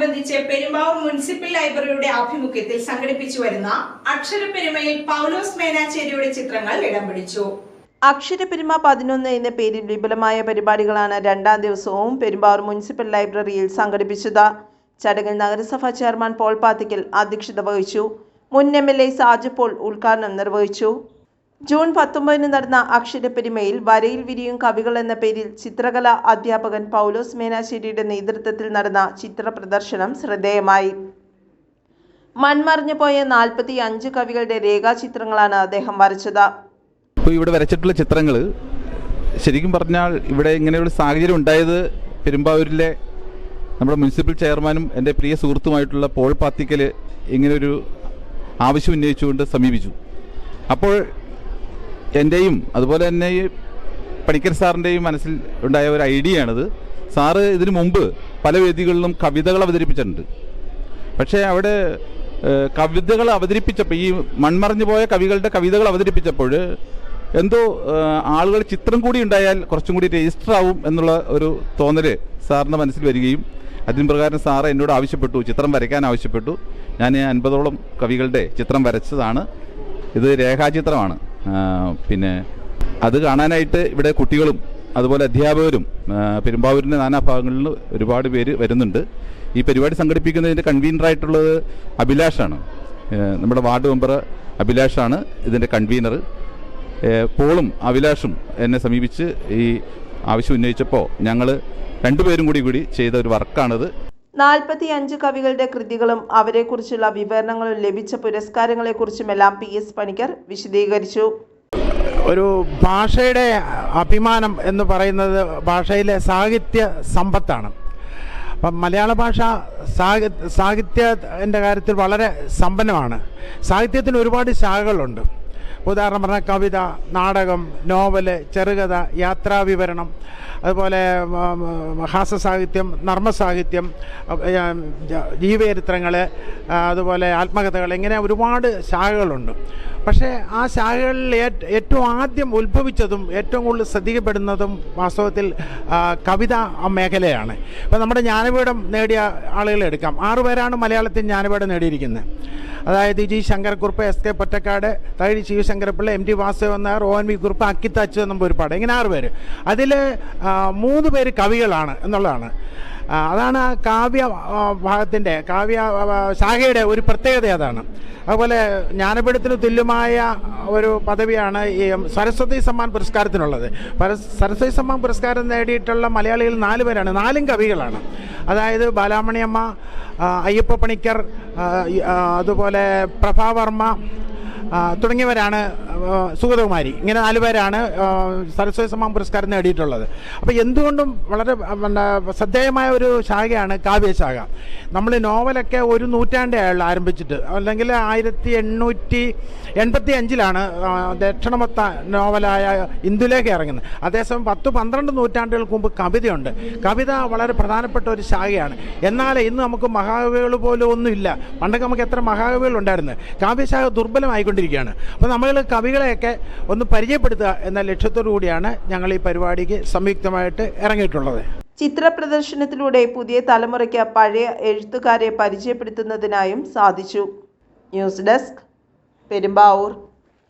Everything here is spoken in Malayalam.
ദിനത്തോടനുബന്ധിച്ച് പെരുമ്പാവൂർ മുനിസിപ്പൽ ലൈബ്രറിയുടെ ആഭിമുഖ്യത്തിൽ സംഘടിപ്പിച്ചു വരുന്ന അക്ഷരപ്പെരുമയിൽ പൗലോസ് മേനാച്ചേരിയുടെ ചിത്രങ്ങൾ ഇടം പിടിച്ചു. അക്ഷരപ്പെരുമ പതിനൊന്ന് എന്ന പേരിൽ വിപുലമായ പരിപാടികളാണ് രണ്ടാം ദിവസവും പെരുമ്പാവൂർ മുനിസിപ്പൽ ലൈബ്രറിയിൽ സംഘടിപ്പിച്ചത്. ചടങ്ങിൽ നഗരസഭാ ചെയർമാൻ പോൾ പാത്തിക്കൽ അധ്യക്ഷത വഹിച്ചു. മുൻ M L A Saju Paul ഉദ്ഘാടനം നിർവഹിച്ചു. ജൂൺ പത്തൊമ്പതിന് നടന്ന അക്ഷരപ്പെരുമയിൽ വരയിൽ വിരിയും കവികൾ എന്ന പേരിൽ ചിത്രകല അധ്യാപകൻ പൗലോസ് മേനാശ്ശേരിയുടെ നേതൃത്വത്തിൽ നടന്ന ചിത്രപ്രദർശനം ശ്രദ്ധേയമായി. മൺമറിഞ്ഞു പോയ നാൽപ്പത്തി അഞ്ച് കവികളുടെ രേഖാചിത്രങ്ങളാണ് അദ്ദേഹം വരച്ചത്. ഇവിടെ വരച്ചിട്ടുള്ള ചിത്രങ്ങൾ ശരിക്കും പറഞ്ഞാൽ ഇവിടെ ഇങ്ങനെയുള്ള സാഹചര്യം ഉണ്ടായത് പെരുമ്പാവൂരിലെ നമ്മുടെ മുനിസിപ്പൽ ചെയർമാനും എന്റെ പ്രിയ സുഹൃത്തുമായിട്ടുള്ള പോൾ പാത്തിക്കൽ ഇങ്ങനൊരു ആവശ്യം ഉന്നയിച്ചുകൊണ്ട് സമീപിച്ചു. അപ്പോൾ എന്റെയും അതുപോലെ തന്നെ ഈ പണിക്കർ സാറിന്റെയും മനസ്സിൽ ഉണ്ടായ ഒരു ഐഡിയയാണിത്. സാറ് ഇതിനു മുമ്പ് പല വേദികളിലും കവിതകൾ അവതരിപ്പിച്ചിട്ടുണ്ട്. പക്ഷേ അവിടെ കവിതകൾ അവതരിപ്പിച്ചപ്പോൾ ഈ മൺമറഞ്ഞു പോയ കവികളുടെ കവിതകൾ അവതരിപ്പിച്ചപ്പോൾ എന്തോ ആളുകൾ ചിത്രം കൂടി ഉണ്ടായാൽ കുറച്ചും കൂടി രജിസ്റ്റർ ആവും എന്നുള്ള ഒരു തോന്നൽ സാറിന്റെ മനസ്സിൽ വരികയും അതിന് പ്രകാരം സാറ് എന്നോട് ആവശ്യപ്പെട്ടു. ചിത്രം വരയ്ക്കാൻ ആവശ്യപ്പെട്ടു. ഞാൻ അൻപതോളം കവികളുടെ ചിത്രം വരച്ചതാണ്. ഇത് രേഖാചിത്രമാണ്. പിന്നെ അത് കാണാനായിട്ട് ഇവിടെ കുട്ടികളും അതുപോലെ അധ്യാപകരും പെരുമ്പാവൂരിന്റെ നാനാഭാഗങ്ങളിൽ ഭാഗങ്ങളിൽ ഒരുപാട് പേര് വരുന്നുണ്ട്. ഈ പരിപാടി സംഘടിപ്പിക്കുന്നതിന്റെ കൺവീനറായിട്ടുള്ളത് അഭിലാഷാണ്. നമ്മുടെ വാർഡ് മെമ്പർ അഭിലാഷാണ് ഇതിന്റെ കൺവീനർ പോളും അഭിലാഷും എന്നെ സമീപിച്ച് ഈ ആവശ്യം ഉന്നയിച്ചപ്പോൾ ഞങ്ങൾ രണ്ടുപേരും കൂടി കൂടി ചെയ്ത ഒരു വർക്കാണിത് നാൽപ്പത്തി അഞ്ച് കവികളുടെ കൃതികളും അവരെക്കുറിച്ചുള്ള വിവരണങ്ങളും ലഭിച്ച പുരസ്കാരങ്ങളെക്കുറിച്ചുമെല്ലാം പി എസ് പണിക്കർ വിശദീകരിച്ചു. ഒരു ഭാഷയുടെ അഭിമാനം എന്ന് പറയുന്നത് ഭാഷയിലെ സാഹിത്യ സമ്പത്താണ്. അപ്പം മലയാള ഭാഷ സാഹി സാഹിത്യത്തിന്റെ കാര്യത്തിൽ വളരെ സമ്പന്നമാണ്. സാഹിത്യത്തിന് ഒരുപാട് ശാഖകളുണ്ട്. ഉദാഹരണം പറഞ്ഞാൽ കവിത നാടകം നോവൽ ചെറുകഥ യാത്രാവിവരണം അതുപോലെ ഹാസ്യസാഹിത്യം നർമ്മസാഹിത്യം ജീവചരിത്രങ്ങൾ അതുപോലെ ആത്മകഥകൾ ഇങ്ങനെ ഒരുപാട് ശാഖകളുണ്ട്. പക്ഷേ ആ ശാഖകളിൽ ഏറ്റവും ആദ്യം ഉത്ഭവിച്ചതും ഏറ്റവും കൂടുതൽ ശ്രദ്ധിക്കപ്പെടുന്നതും വാസ്തവത്തിൽ കവിത മേഖലയാണ്. ഇപ്പം നമ്മുടെ ജ്ഞാനപീഠം നേടിയ ആളുകളെ എടുക്കാം. ആറുപേരാണ് മലയാളത്തിൽ ജ്ഞാനപീഠം നേടിയിരിക്കുന്നത്. അതായത് G Sankarakurup S K Pottekkatt Thakazhi Sivasankarapillai M T Vasudevan Nair O N V Kurup അക്കിത്തച്ചു Namboothiripad ഇങ്ങനെ ആറ് പേര്. അതിൽ മൂന്ന് പേര് കവികളാണ് എന്നുള്ളതാണ്. അതാണ് ആ കാവ്യ ഭാഗത്തിന്റെ കാവ്യ ശാഖയുടെ ഒരു പ്രത്യേകത അതാണ്. അതുപോലെ ജ്ഞാനപീഠത്തിന് തുല്യമായ ഒരു പദവിയാണ് ഈ സരസ്വതി സമ്മാൻ പുരസ്കാരത്തിനുള്ളത്. പര- സരസ്വതി സമ്മാൻ പുരസ്കാരം നേടിയിട്ടുള്ള മലയാളികൾ നാല് പേരാണ്. നാലും കവികളാണ്. അതായത് ബാലാമണിയമ്മ അയ്യപ്പ പണിക്കർ അതുപോലെ പ്രഭാവർമ്മ തുടങ്ങിയവരാണ് സുഗതകുമാരി. ഇങ്ങനെ നാല് പേരാണ് സരസ്വതി സമ്മാൻ പുരസ്കാരം നേടിയിട്ടുള്ളത്. അപ്പോൾ എന്തുകൊണ്ടും വളരെ ശ്രദ്ധേയമായ ഒരു ശാഖയാണ് കാവ്യശാഖ നമ്മൾ നോവലൊക്കെ ഒരു നൂറ്റാണ്ടേയുള്ള ആരംഭിച്ചിട്ട്. അല്ലെങ്കിൽ ആയിരത്തി എണ്ണൂറ്റി എൺപത്തി അഞ്ചിലാണ് ദക്ഷിണമൊത്ത നോവലായ ഇന്ദുലേഖ ഇറങ്ങുന്നത്. അതേസമയം പത്ത് പന്ത്രണ്ട് നൂറ്റാണ്ടുകൾക്ക് മുമ്പ് കവിതയുണ്ട്. കവിത വളരെ പ്രധാനപ്പെട്ട ഒരു ശാഖയാണ്. എന്നാൽ ഇന്ന് നമുക്ക് മഹാകവികൾ പോലും ഒന്നുമില്ല. പണ്ടൊക്കെ നമുക്ക് എത്ര മഹാകവികൾ ഉണ്ടായിരുന്നു കാവ്യശാഖ ദുർബലമായിക്കൊണ്ടിരിക്കുകയാണ്. അപ്പോൾ നമ്മൾ കവികളെയൊക്കെ ഒന്ന് പരിചയപ്പെടുത്തുക എന്ന ലക്ഷ്യത്തോടു കൂടിയാണ് ഞങ്ങൾ ഈ പരിപാടിക്ക് സംയുക്തമായിട്ട് ഇറങ്ങിയിട്ടുള്ളത്. ചിത്ര പ്രദർശനത്തിലൂടെ പുതിയ തലമുറയ്ക്ക് പഴയ എഴുത്തുകാരെ പരിചയപ്പെടുത്തുന്നതിനായും സാധിച്ചു. News desk Perumbavoor.